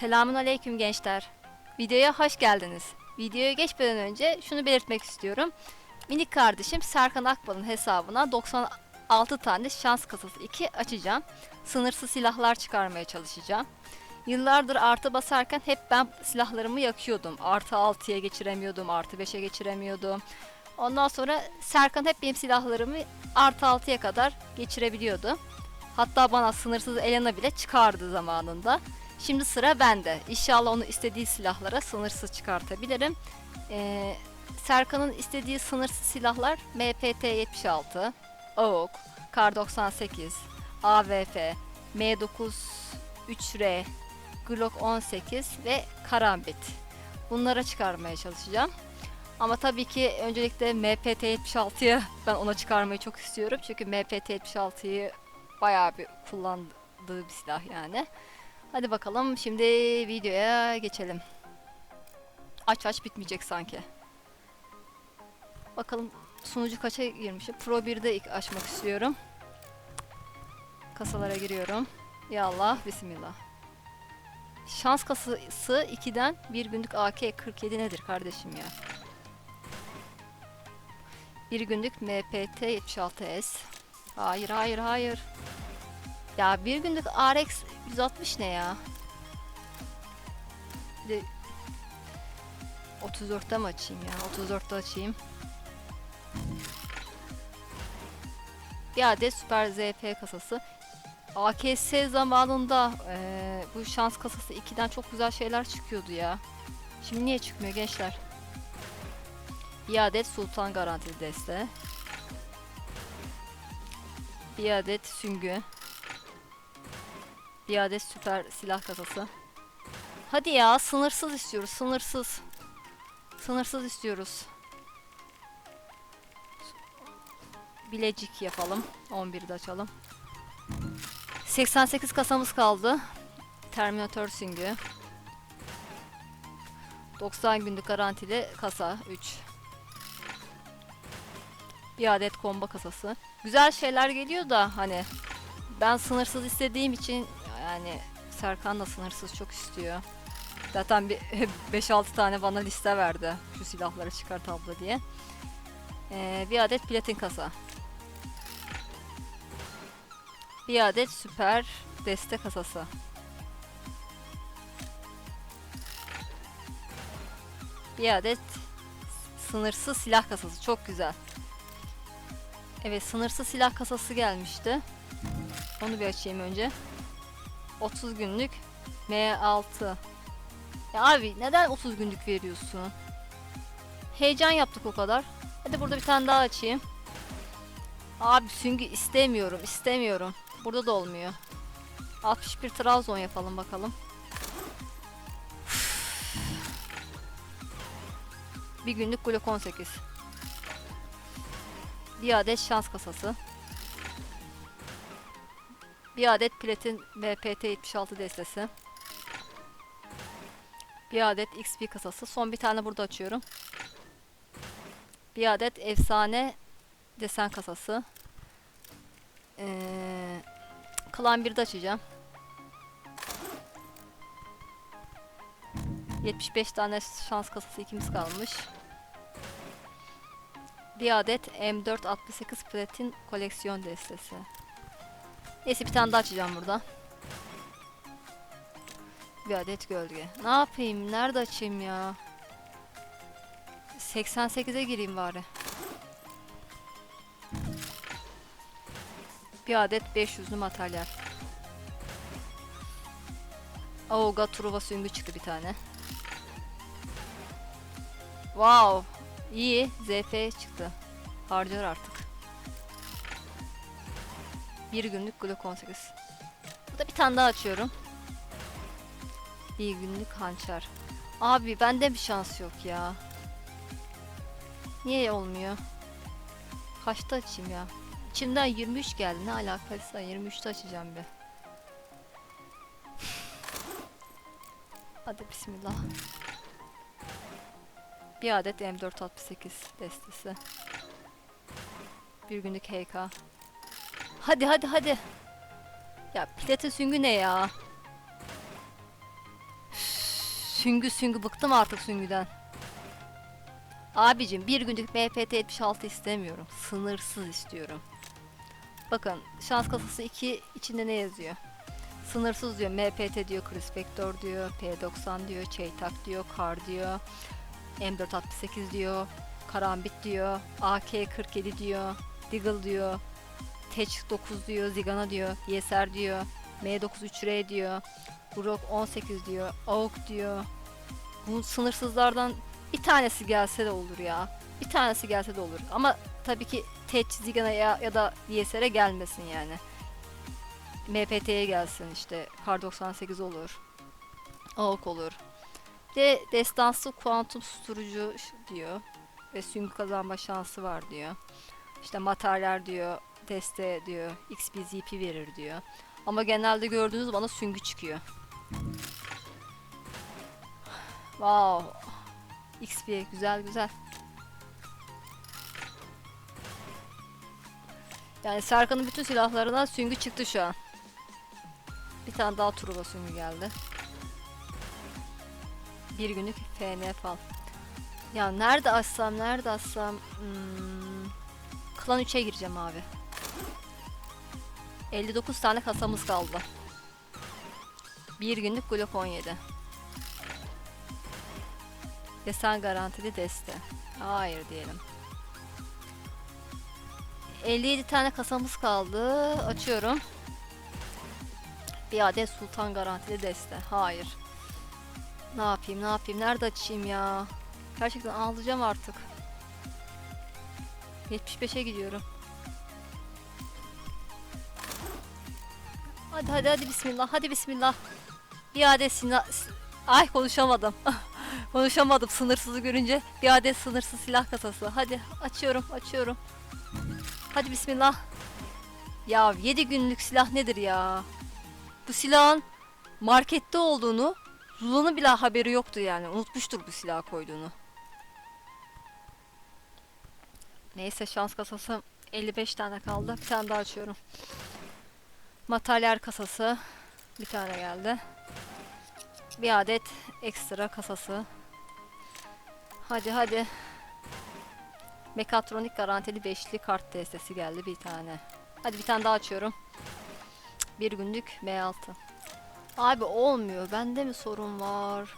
Selamun aleyküm gençler. Videoya hoş geldiniz. Videoya geçmeden önce şunu belirtmek istiyorum. Minik kardeşim Serkan Akbal'ın hesabına 96 tane şans kasası 2 açacağım. Sınırsız silahlar çıkarmaya çalışacağım. Yıllardır artı basarken hep ben silahlarımı yakıyordum. Artı 6'ya geçiremiyordum, artı 5'e geçiremiyordum. Ondan sonra Serkan hep benim silahlarımı artı 6'ya kadar geçirebiliyordu. Hatta bana sınırsız Elena bile çıkardı zamanında. Şimdi sıra bende. İnşallah onu istediği silahlara sınırsız çıkartabilirim. Ee, Serkan'ın istediği sınırsız silahlar MPT-76, AUK, Kar-98, AWF, M9 3R, Glock 18 ve Karambit. Bunlara çıkarmaya çalışacağım. Ama tabii ki öncelikle MPT-76'yı ben ona çıkarmayı çok istiyorum. Çünkü MPT-76'yı bayağı bir kullandığı bir silah yani. Hadi bakalım şimdi videoya geçelim. Aç aç bitmeyecek sanki. Bakalım sunucu kaça girmişim. Pro 1'de ilk açmak istiyorum. Kasalara giriyorum. Ya Allah bismillah. Şans kasası 2'den bir günlük AK-47 nedir kardeşim ya? Bir günlük MPT-76S. Hayır hayır hayır. Ya bir günlük RX 160 ne ya? De 34'te mi açayım ya? 34'te açayım. Bir adet Super ZP kasası. AKS zamanında eee, bu şans kasası 2'den çok güzel şeyler çıkıyordu ya. Şimdi niye çıkmıyor gençler? Bir adet Sultan garantili deste. Bir adet süngü. Bir adet süper silah kasası. Hadi ya sınırsız istiyoruz sınırsız. Sınırsız istiyoruz. Bilecik yapalım. 11'de açalım. 88 kasamız kaldı. Terminator süngü. 90 günlük garantili kasa 3. Bir adet komba kasası. Güzel şeyler geliyor da hani ben sınırsız istediğim için yani Serkan da sınırsız çok istiyor. Zaten bir 5-6 tane bana liste verdi şu silahları çıkart abla diye. Ee, bir adet platin kasa. Bir adet süper deste kasası. Bir adet sınırsız silah kasası. Çok güzel. Evet sınırsız silah kasası gelmişti. Onu bir açayım önce. 30 günlük M6. Ya abi neden 30 günlük veriyorsun? Heyecan yaptık o kadar. Hadi burada bir tane daha açayım. Abi süngü istemiyorum, istemiyorum. Burada da olmuyor. 61 Trabzon yapalım bakalım. Bir günlük Glock 18. Bir adet şans kasası. Bir adet platin MPT 76 destesi. Bir adet XP kasası. Son bir tane burada açıyorum. Bir adet efsane desen kasası. Ee, Klan 1'de açacağım. 75 tane şans kasası ikimiz kalmış. Bir adet M4 68 platin koleksiyon destesi. Neyse bir tane daha açacağım burada. Bir adet gölge. Ne yapayım? Nerede açayım ya? 88'e gireyim bari. Bir adet 500'lü materyal. Aoga Truva süngü çıktı bir tane. Wow. İyi. ZF çıktı. Harcar artık. Bir günlük Glock 18. Burada bir tane daha açıyorum. Bir günlük hançer. Abi bende bir şans yok ya. Niye olmuyor? Kaçta açayım ya? İçimden 23 geldi. Ne alakalıysa 23'te açacağım bir. Hadi bismillah. Bir adet M468 destesi. Bir günlük HK. Hadi hadi hadi. Ya platin süngü ne ya? Süngü süngü bıktım artık süngüden. Abicim bir günlük MPT 76 istemiyorum. Sınırsız istiyorum. Bakın şans kasası 2 içinde ne yazıyor? Sınırsız diyor. MPT diyor. Chris Vector diyor. P90 diyor. Çeytak diyor. Kar diyor. M468 diyor. Karambit diyor. AK47 diyor. Deagle diyor. Tech 9 diyor. Zigana diyor. Yeser diyor. M9 3R diyor. Grok 18 diyor. AUK diyor. Bu sınırsızlardan bir tanesi gelse de olur ya. Bir tanesi gelse de olur. Ama tabii ki Tech, Zigana ya, ya da Yeser'e gelmesin yani. MPT'ye gelsin işte. Kar 98 olur. AUK olur. De destansı kuantum susturucu diyor. Ve süngü kazanma şansı var diyor. İşte materyal diyor. Deste diyor. XP ZP verir diyor. Ama genelde gördüğünüz bana süngü çıkıyor. Wow. XP güzel güzel. Yani Serkan'ın bütün silahlarından süngü çıktı şu an. Bir tane daha turbo süngü geldi. Bir günlük FN fal. Ya nerede açsam nerede açsam hmm, Klan 3'e gireceğim abi. 59 tane kasamız kaldı. Bir günlük Glock 17. Desen garantili deste. Hayır diyelim. 57 tane kasamız kaldı. Açıyorum. Bir adet sultan garantili deste. Hayır. Ne yapayım ne yapayım nerede açayım ya. Gerçekten ağlayacağım artık. 75'e gidiyorum. Hadi hadi hadi bismillah hadi bismillah. Bir adet silah... Ay konuşamadım. konuşamadım sınırsızı görünce. Bir adet sınırsız silah kasası. Hadi açıyorum açıyorum. Hadi bismillah. Ya 7 günlük silah nedir ya? Bu silahın markette olduğunu Zula'nın bile haberi yoktu yani. Unutmuştur bu silah koyduğunu. Neyse şans kasası 55 tane kaldı. Bir tane daha açıyorum. Materyal kasası bir tane geldi. Bir adet ekstra kasası. Hadi hadi. Mekatronik garantili beşli kart destesi geldi bir tane. Hadi bir tane daha açıyorum. Bir günlük M6. Abi olmuyor. Bende mi sorun var?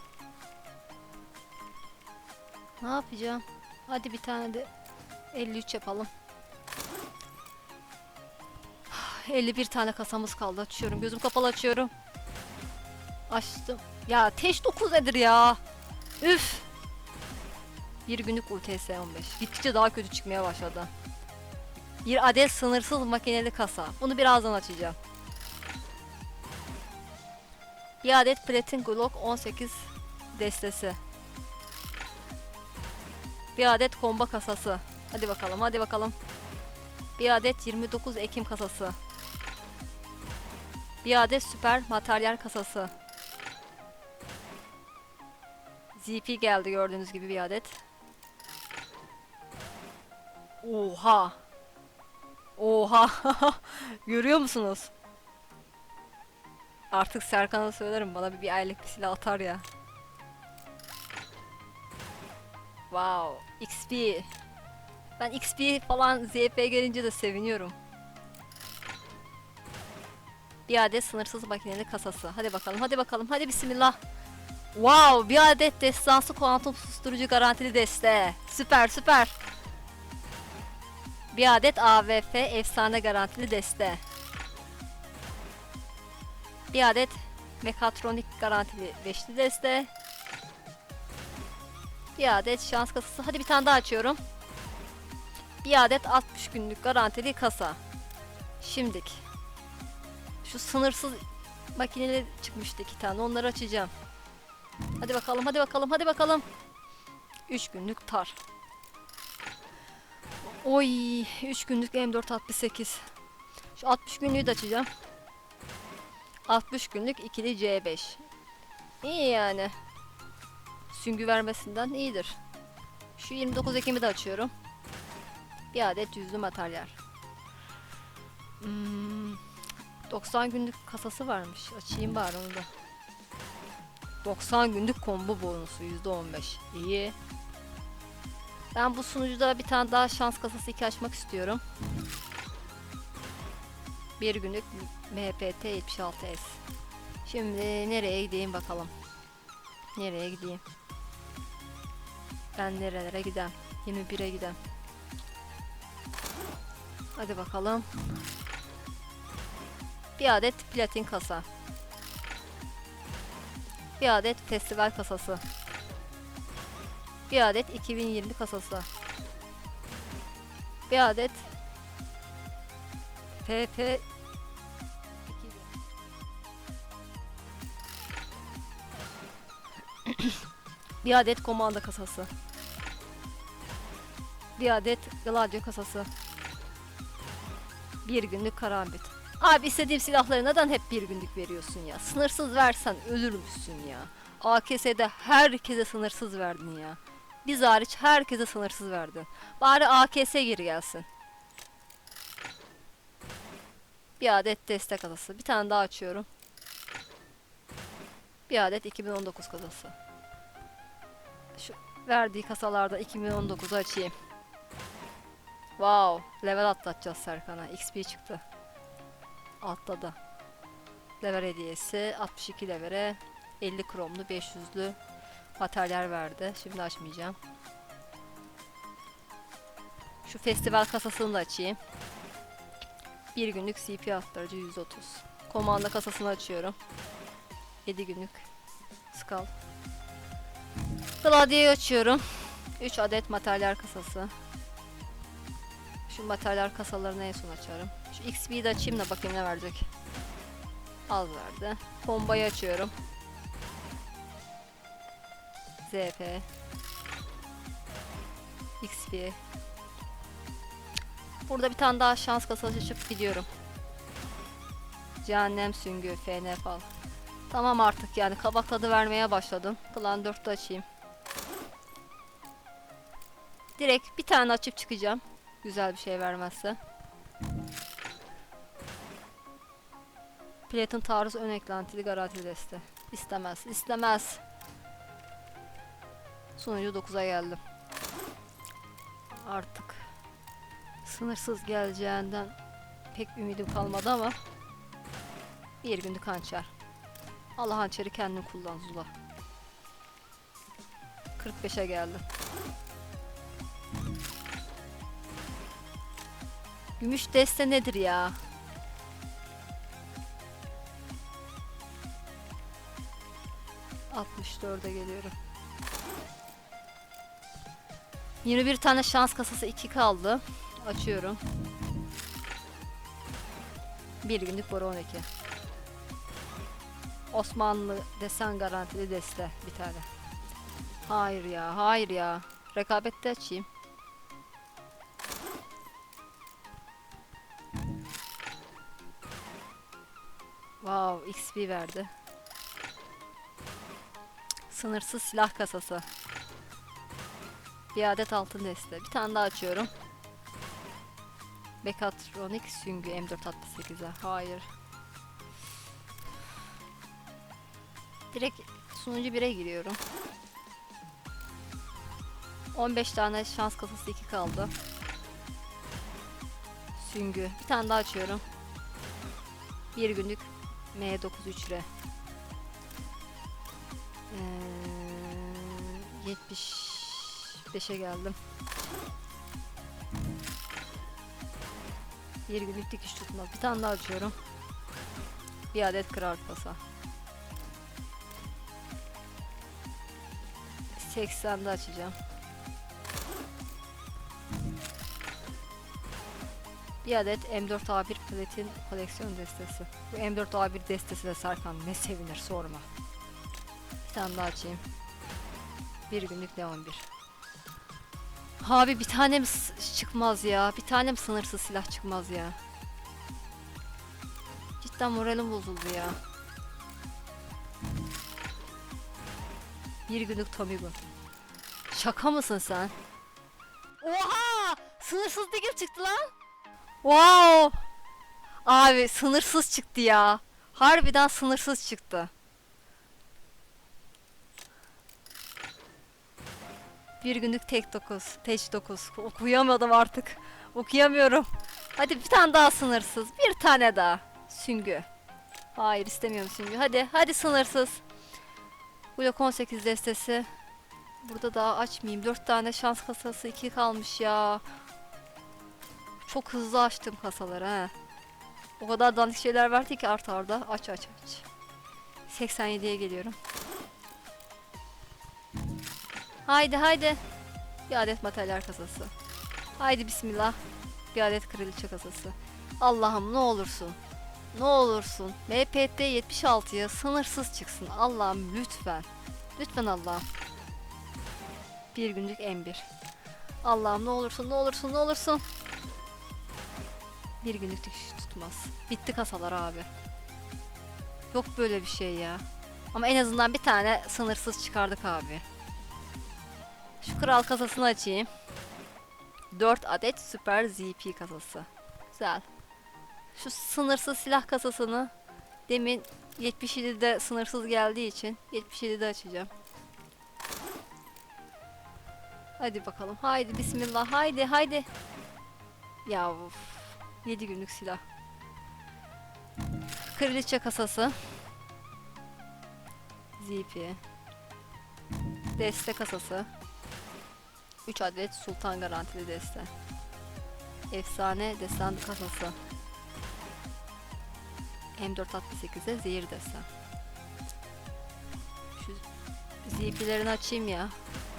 Ne yapacağım? Hadi bir tane de 53 yapalım. 51 tane kasamız kaldı. Açıyorum. Gözüm kapalı açıyorum. Açtım. Ya teş 9 nedir ya? Üf. Bir günlük UTS 15. Gittikçe daha kötü çıkmaya başladı. Bir adet sınırsız makineli kasa. Bunu birazdan açacağım. Bir adet Platin Glock 18 destesi. Bir adet komba kasası. Hadi bakalım hadi bakalım. Bir adet 29 Ekim kasası. Bir adet süper materyal kasası. ZP geldi gördüğünüz gibi bir adet. Oha. Oha. Görüyor musunuz? Artık Serkan'a söylerim bana bir, bir aylık bir silah atar ya. Wow. XP. Ben XP falan ZP gelince de seviniyorum. Bir adet sınırsız makineli kasası. Hadi bakalım, hadi bakalım, hadi bismillah. Wow, bir adet destansı kuantum susturucu garantili deste. Süper, süper. Bir adet AVF efsane garantili deste. Bir adet mekatronik garantili beşli deste. Bir adet şans kasası. Hadi bir tane daha açıyorum. Bir adet 60 günlük garantili kasa. Şimdik. Şu sınırsız makineleri çıkmıştı iki tane. Onları açacağım. Hadi bakalım, hadi bakalım, hadi bakalım. 3 günlük tar. Oy, 3 günlük M468. Şu 60 günlüğü de açacağım. 60 günlük ikili C5. İyi yani. Süngü vermesinden iyidir. Şu 29 Ekim'i de açıyorum. Bir adet yüzlü materyal. Hmm, 90 günlük kasası varmış. Açayım bari onu da. 90 günlük combo bonusu %15. İyi. Ben bu sunucuda bir tane daha şans kasası 2 açmak istiyorum. Bir günlük MPT 76S. Şimdi nereye gideyim bakalım. Nereye gideyim? Ben nerelere gidem? 21'e gidem. Hadi bakalım. Bir adet platin kasa. Bir adet festival kasası. Bir adet 2020 kasası. Bir adet PP 2000. Bir adet komanda kasası. Bir adet Gladio kasası. Bir günlük karambit. Abi istediğim silahları neden hep bir günlük veriyorsun ya? Sınırsız versen ölür müsün ya? AKS'de herkese sınırsız verdin ya. Biz hariç herkese sınırsız verdin. Bari AKS geri gelsin. Bir adet destek kasası. Bir tane daha açıyorum. Bir adet 2019 kasası. Şu verdiği kasalarda 2019'u açayım. Wow, level atlatacağız Serkan'a. XP çıktı. Atladı. Level hediyesi 62 levere 50 kromlu 500'lü materyal verdi. Şimdi açmayacağım. Şu festival kasasını da açayım. Bir günlük CP arttırıcı 130. Komanda kasasını açıyorum. 7 günlük skal. Gladio'yu açıyorum. 3 adet materyal kasası. Şu materyal kasalarını en son açarım. XP'yi de açayım da bakayım ne verecek. Az verdi. Kombayı açıyorum. ZP. XP. Burada bir tane daha şans kasası açıp gidiyorum. Cehennem süngü, FN fal. Tamam artık yani kabak tadı vermeye başladım. Plan 4'te açayım. Direkt bir tane açıp çıkacağım. Güzel bir şey vermezse. Platin taarruz ön eklentili garantili deste. İstemez, istemez. Sonucu 9'a geldim. Artık sınırsız geleceğinden pek ümidim kalmadı ama bir günlük hançer. Allah hançeri kendin kullan Zula. 45'e geldim. Gümüş deste nedir ya? Altmış dörde geliyorum. 21 tane şans kasası 2 kaldı. Açıyorum. Bir günlük boru 12. Osmanlı desen garantili deste bir tane. Hayır ya, hayır ya. Rekabette açayım. Wow, XP verdi. Sınırsız silah kasası. Bir adet altın deste. Bir tane daha açıyorum. Bekatronik süngü M468'e. Hayır. Direkt sunucu 1'e giriyorum. 15 tane şans kasası 2 kaldı. Süngü. Bir tane daha açıyorum. Bir günlük M93R. Ee, 75'e geldim. Bir günlük dikiş tutmaz. Bir tane daha açıyorum. Bir adet kral kasa. 80'de açacağım. Bir adet M4A1 platin koleksiyon destesi. Bu M4A1 destesi de Serkan ne sevinir sorma. Bir tane daha açayım. Bir günlük Leon 1. Abi bir tane mi s- çıkmaz ya? Bir tane mi sınırsız silah çıkmaz ya? Cidden moralim bozuldu ya. Bir günlük Tomigo. Şaka mısın sen? Oha! Sınırsız digil çıktı lan. Wow! Abi sınırsız çıktı ya. Harbiden sınırsız çıktı. Bir günlük tek 9. Teç 9. Okuyamadım artık. Okuyamıyorum. Hadi bir tane daha sınırsız. Bir tane daha. Süngü. Hayır istemiyorum süngü. Hadi hadi sınırsız. Blok 18 destesi. Burada daha açmayayım. 4 tane şans kasası 2 kalmış ya. Çok hızlı açtım kasaları ha. O kadar dandik şeyler verdi ki art arda. Aç aç aç. 87'ye geliyorum. Haydi haydi. Bir adet materyal kasası. Haydi bismillah. Bir adet kraliçe kasası. Allah'ım ne olursun. Ne olursun. MPT 76'ya sınırsız çıksın. Allah'ım lütfen. Lütfen Allah'ım. Bir günlük M1. Allah'ım ne olursun ne olursun ne olursun. Bir günlük tutmaz. Bitti kasalar abi. Yok böyle bir şey ya. Ama en azından bir tane sınırsız çıkardık abi. Şu kral kasasını açayım. 4 adet süper ZP kasası. Güzel. Şu sınırsız silah kasasını demin 77'de sınırsız geldiği için 77'de açacağım. Hadi bakalım. Haydi bismillah. Haydi haydi. Ya of. 7 günlük silah. Kraliçe kasası. ZP. Deste kasası. 3 adet sultan garantili deste. Efsane desen kasası. M468'e zehir desen. Şu ZP'lerini açayım ya.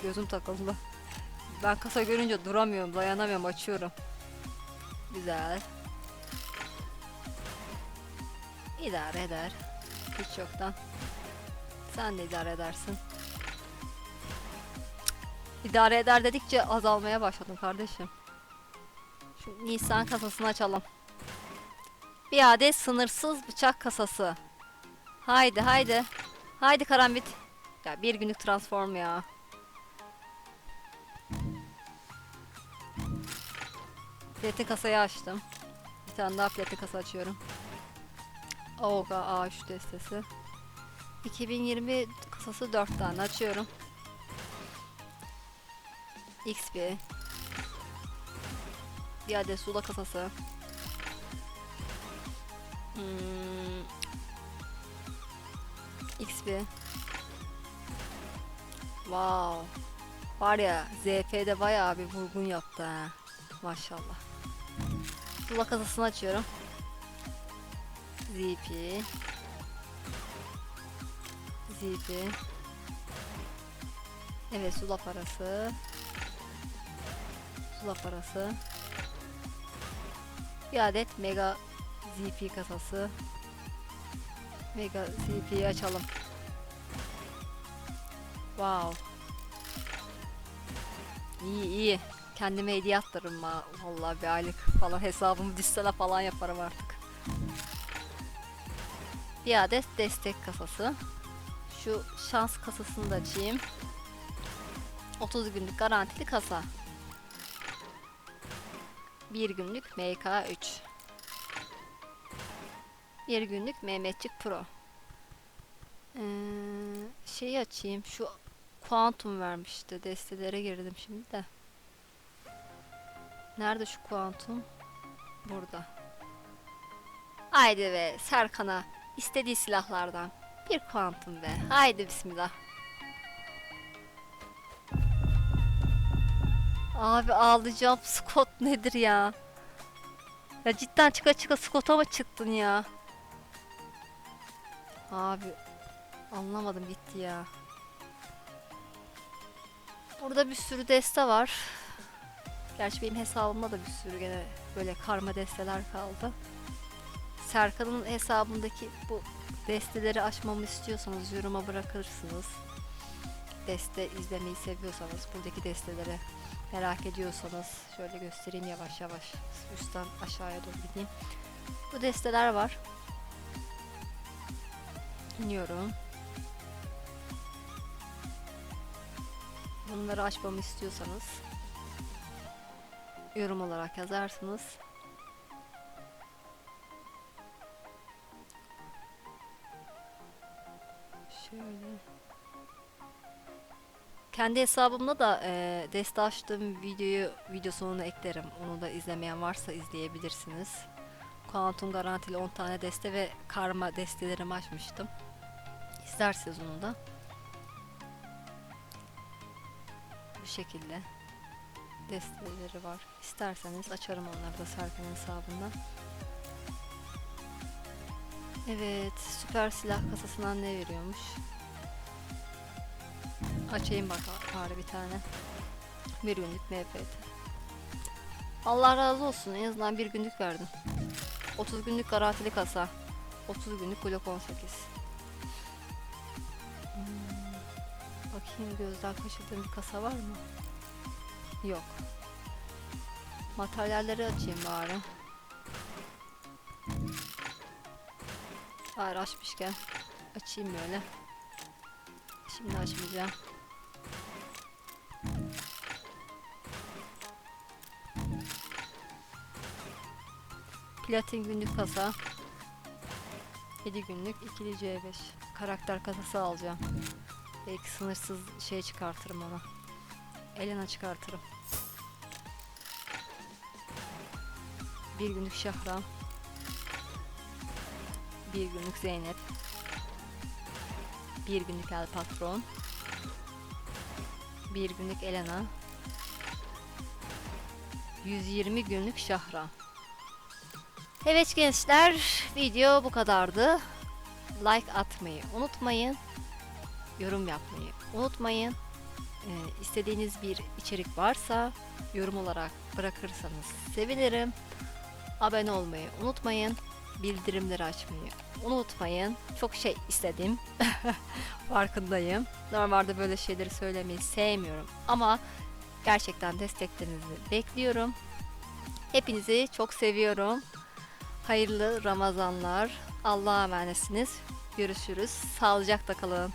Gözüm takıldı. Ben kasa görünce duramıyorum, dayanamıyorum, açıyorum. Güzel. İdare eder. Hiç yoktan. Sen de idare edersin. İdare eder dedikçe azalmaya başladım kardeşim. Şu Nisan kasasını açalım. Bir adet sınırsız bıçak kasası. Haydi haydi. Haydi karambit. Ya bir günlük transform ya. Platin kasayı açtım. Bir tane daha platin kasa açıyorum. Oga A3 destesi. 2020 kasası 4 tane açıyorum. XP. Bir adet sula kasası. Hmm. XP. Wow. Var ya ZP'de bayağı bir vurgun yaptı ha. Maşallah. Sula kasasını açıyorum. ZP. ZP. Evet sula parası. Sula parası. Bir adet mega ZP kasası. Mega ZP'yi açalım. Wow. İyi iyi. Kendime hediye attırırım ha. Vallahi bir aylık falan hesabımı düşsene falan yaparım artık. Bir adet destek kasası. Şu şans kasasını da açayım. 30 günlük garantili kasa. 1 günlük MK3. 1 günlük Mehmetçik Pro. Ee, şeyi açayım. Şu kuantum vermişti. Destelere girdim şimdi de. Nerede şu kuantum? Burada. Haydi be Serkan'a istediği silahlardan bir kuantum be. Haydi bismillah. Abi ağlayacağım. Scott nedir ya? Ya cidden çıka çıka Scott'a mı çıktın ya? Abi anlamadım gitti ya. Burada bir sürü deste var. Gerçi benim hesabımda da bir sürü gene böyle karma desteler kaldı. Serkan'ın hesabındaki bu desteleri açmamı istiyorsanız yoruma bırakırsınız. Deste izlemeyi seviyorsanız buradaki desteleri merak ediyorsanız şöyle göstereyim yavaş yavaş üstten aşağıya doğru gideyim. Bu desteler var. İniyorum. Bunları açmamı istiyorsanız yorum olarak yazarsınız. Kendi hesabımda da e, deste açtığım videoyu video sonuna eklerim. Onu da izlemeyen varsa izleyebilirsiniz. Kuantum garantili 10 tane deste ve karma destelerimi açmıştım. İsterseniz onu da. Bu şekilde desteleri var. İsterseniz açarım onları da Serkan hesabından. Evet, süper silah kasasından ne veriyormuş? Açayım bak bari bir tane. Bir günlük MPT. Allah razı olsun en azından bir günlük verdin. 30 günlük garantili kasa. 30 günlük Glock 18. Hmm, Bakayım gözden kaçırdığım bir kasa var mı? Yok. Materyalleri açayım bari. Bari açmışken açayım böyle. Şimdi açmayacağım. Platin günlük kasa. 7 günlük ikili C5. Karakter kasası alacağım. Belki sınırsız şey çıkartırım ona. Elena çıkartırım. Bir günlük Şahram. Bir günlük Zeynep. Bir günlük El Patron. Bir günlük Elena. 120 günlük Şahram. Evet gençler, video bu kadardı. Like atmayı unutmayın. Yorum yapmayı unutmayın. Ee, istediğiniz bir içerik varsa yorum olarak bırakırsanız sevinirim. Abone olmayı unutmayın. Bildirimleri açmayı unutmayın. Çok şey istedim. Farkındayım. Normalde böyle şeyleri söylemeyi sevmiyorum ama gerçekten desteklerinizi bekliyorum. Hepinizi çok seviyorum. Hayırlı Ramazanlar. Allah'a emanetsiniz. Görüşürüz. Sağlıcakla kalın.